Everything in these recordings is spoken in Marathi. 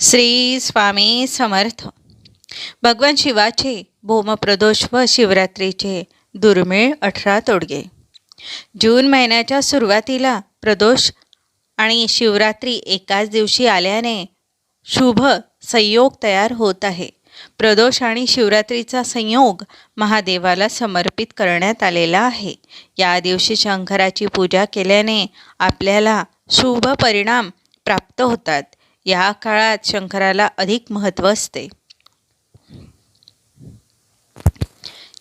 श्री स्वामी समर्थ. भगवान शिवाचे भौमप्रदोष व शिवरात्रीचे दुर्मिळ अठरा तोडगे. जून महिन्याच्या सुरुवातीला प्रदोष आणि शिवरात्री एकाच दिवशी आल्याने शुभ संयोग तयार होत आहे. प्रदोष आणि शिवरात्रीचा संयोग महादेवाला समर्पित करण्यात आलेला आहे. या दिवशी शंकराची पूजा केल्याने आपल्याला शुभ परिणाम प्राप्त होतात. या काळात शंकराला अधिक महत्त्व असते.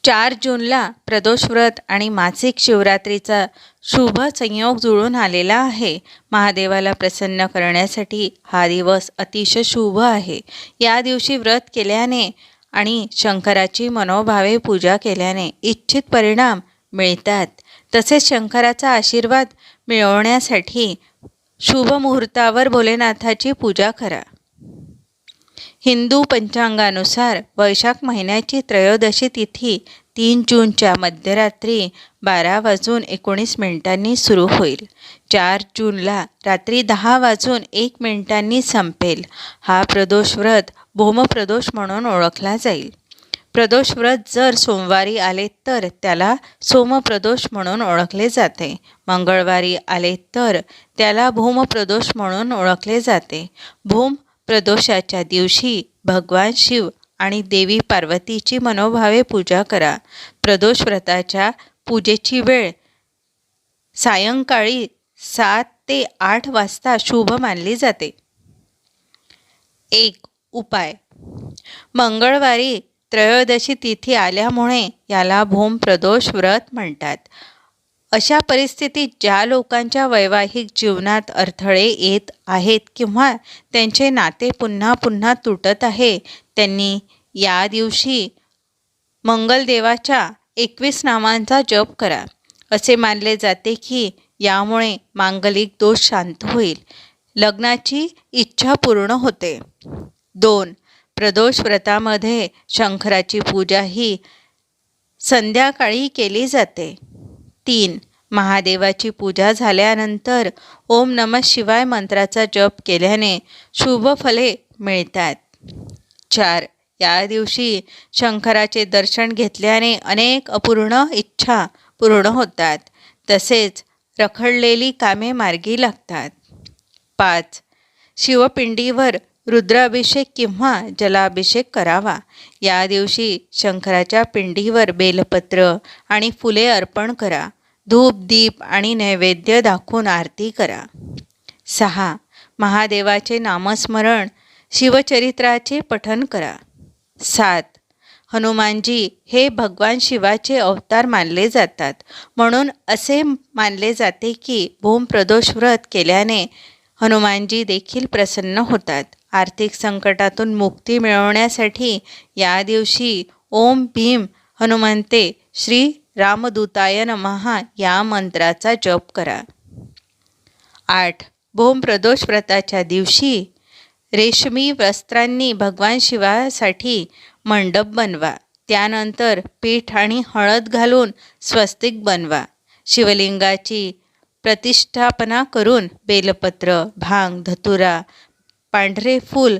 चार जूनला प्रदोष व्रत आणि मासिक शिवरात्रीचा शुभ संयोग जुळून आलेला आहे. महादेवाला प्रसन्न करण्यासाठी हा दिवस अतिशय शुभ आहे. या दिवशी व्रत केल्याने आणि शंकराची मनोभावे पूजा केल्याने इच्छित परिणाम मिळतात. तसेच शंकराचा आशीर्वाद मिळवण्यासाठी शुभ मुहूर्तावर भोलेनाथाची पूजा करा. हिंदू पंचांगानुसार वैशाख महिन्याची त्रयोदशी तिथी तीन जूनच्या मध्यरात्री बारा वाजून एकोणीस मिनिटांनी सुरू होईल. चार जूनला रात्री दहा वाजून एक मिनिटांनी संपेल. हा प्रदोष व्रत भौमप्रदोष म्हणून ओळखला जाईल. प्रदोष व्रत जर सोमवारी आले तर त्याला सोमप्रदोष म्हणून ओळखले जाते. मंगळवारी आले तर त्याला भूमप्रदोष म्हणून ओळखले जाते. भूम प्रदोषाच्या दिवशी भगवान शिव आणि देवी पार्वतीची मनोभावे पूजा करा. प्रदोष व्रताच्या पूजेची वेळ सायंकाळी सात ते आठ वाजता शुभ मानली जाते. एक उपाय. मंगळवारी त्रयोदशी तिथी आल्यामुळे याला भूम प्रदोष व्रत म्हणतात. अशा परिस्थितीत ज्या लोकांच्या वैवाहिक जीवनात अडथळे येत आहेत किंवा त्यांचे नाते पुन्हा पुन्हा तुटत आहे त्यांनी या दिवशी मंगलदेवाच्या एकवीस नामांचा जप करा. असे मानले जाते की यामुळे मांगलिक दोष शांत होईल. लग्नाची इच्छा पूर्ण होते. दोन प्रदोष व्रतामध्ये शंकराची पूजा ही संध्याकाळी केली जाते. तीन. महादेवाची पूजा झाल्यानंतर ओम नम शिवाय मंत्राचा जप केल्याने शुभ फले मिळतात. चार. या दिवशी शंकराचे दर्शन घेतल्याने अनेक अपूर्ण इच्छा पूर्ण होतात. तसेच रखडलेली कामे मार्गी लागतात. पाच. शिवपिंडीवर रुद्राभिषेक किंवा जलाभिषेक करावा. या दिवशी शंकराच्या पिंडीवर बेलपत्र आणि फुले अर्पण करा. धूप दीप आणि नैवेद्य दाखवून आरती करा. सहा. महादेवाचे नामस्मरण शिवचरित्राचे पठन करा. सात. हनुमानजी हे भगवान शिवाचे अवतार मानले जातात. म्हणून असे मानले जाते की भूमप्रदोष व्रत केल्याने हनुमानजी देखील प्रसन्न होतात. आर्थिक संकटातून मुक्ती मिळवण्यासाठी या दिवशी ओम भीम हनुमंते श्री रामदूताय नमहा या मंत्राचा जप करा. आठ. भोमप्रदोष व्रताच्या दिवशी रेशमी वस्त्रांनी भगवान शिवासाठी मंडप बनवा. त्यानंतर पीठ आणि हळद घालून स्वस्तिक बनवा. शिवलिंगाची प्रतिष्ठापना करून बेलपत्र भांग धतुरा पांढरे फूल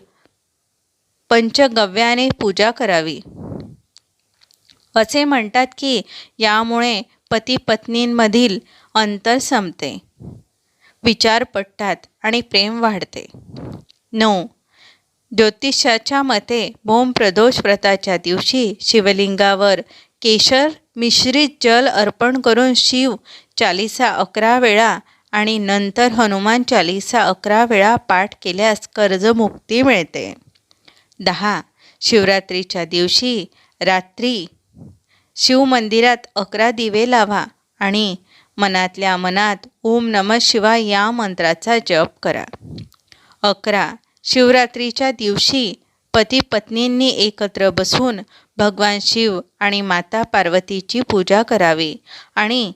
पंचगव्याने पूजा करावी. असे म्हणतात की यामुळे पती पत्नींमधील अंतर संपते विचार पटतात आणि प्रेम वाढते. नऊ. ज्योतिषाच्या मते भोमप्रदोष व्रताच्या दिवशी शिवलिंगावर केशर मिश्रित जल अर्पण करून शिव चालिसा अकरा वेळा आणि नंतर हनुमान चालिसा अकरा वेळा पाठ केल्यास कर्जमुक्ती मिळते. दहा. शिवरात्रीच्या दिवशी रात्री शिवमंदिरात अकरा दिवे लावा आणि मनातल्या मनात ओम नम शिवाय या मंत्राचा जप करा. अकरा. शिवरात्रीच्या दिवशी पती पत्नींनी एकत्र बसून भगवान शिव आणि माता पार्वतीची पूजा करावी आणि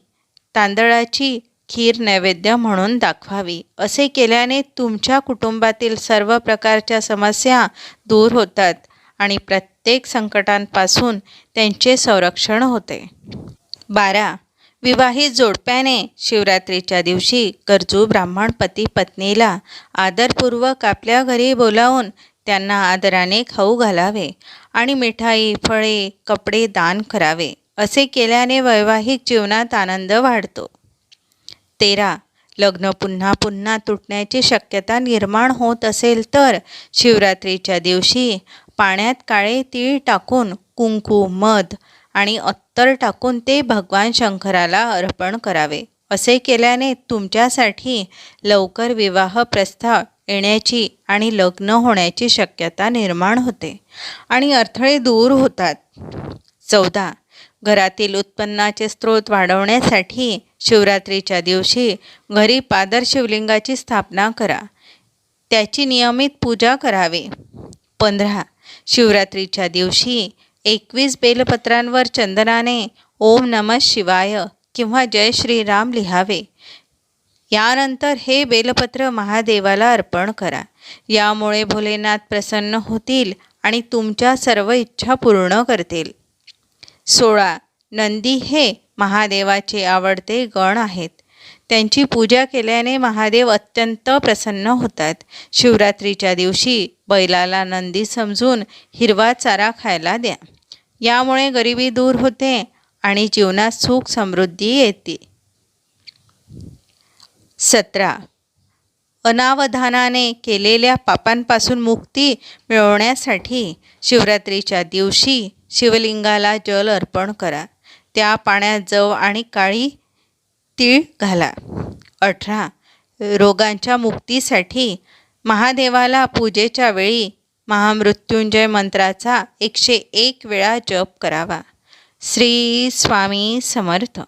तांदळाची खीर नैवेद्य म्हणून दाखवावी. असे केल्याने तुमच्या कुटुंबातील सर्व प्रकारच्या समस्या दूर होतात आणि प्रत्येक संकटांपासून त्यांचे संरक्षण होते. बारा. विवाहित जोडप्याने शिवरात्रीच्या दिवशी गरजू ब्राह्मण पती पत्नीला आदरपूर्वक आपल्या घरी बोलावून त्यांना आदराने खाऊ घालावे आणि मिठाई फळे कपडे दान करावे असे केल्याने वैवाहिक जीवनात आनंद वाढतो. तेरा लग्न पुन्हा पुन्हा तुटण्याची शक्यता निर्माण होत असेल तर शिवरात्रीच्या दिवशी पाण्यात काळे तीळ टाकून कुंकू मध आणि अत्तर टाकून ते भगवान शंकराला अर्पण करावे. असे केल्याने तुमच्यासाठी लवकर विवाह प्रस्ताव येण्याची आणि लग्न होण्याची शक्यता निर्माण होते आणि अडथळे दूर होतात. चौदा. घरातील उत्पन्नाचे स्रोत वाढवण्यासाठी शिवरात्रीच्या दिवशी घरी पादर शिवलिंगाची स्थापना करा. त्याची नियमित पूजा करावी. पंधरा. शिवरात्रीच्या दिवशी एकवीस बेलपत्रांवर चंदनाने ओम नम शिवाय किंवा जय श्रीराम लिहावे. यानंतर हे बेलपत्र महादेवाला अर्पण करा. यामुळे भोलेनाथ प्रसन्न होतील आणि तुमच्या सर्व इच्छा पूर्ण करतील. सोळा. नंदी हे महादेवाचे आवडते गण आहेत. त्यांची पूजा केल्याने महादेव अत्यंत प्रसन्न होतात. शिवरात्रीच्या दिवशी बैलाला नंदी समजून हिरवा चारा खायला द्या. यामुळे गरिबी दूर होते आणि जीवनात सुख समृद्धी येते. सतरा. अनावधानाने केलेल्या पापांपासून मुक्ती मिळवण्यासाठी शिवरात्रीच्या दिवशी शिवलिंगाला जल अर्पण करा. त्या पाण्यात जव आणि काळी तीळ घाला. अठरा. रोगांच्या मुक्तीसाठी महादेवाला पूजेच्या वेळी महामृत्युंजय मंत्राचा एकशे एक वेळा जप करावा. श्री स्वामी समर्थ.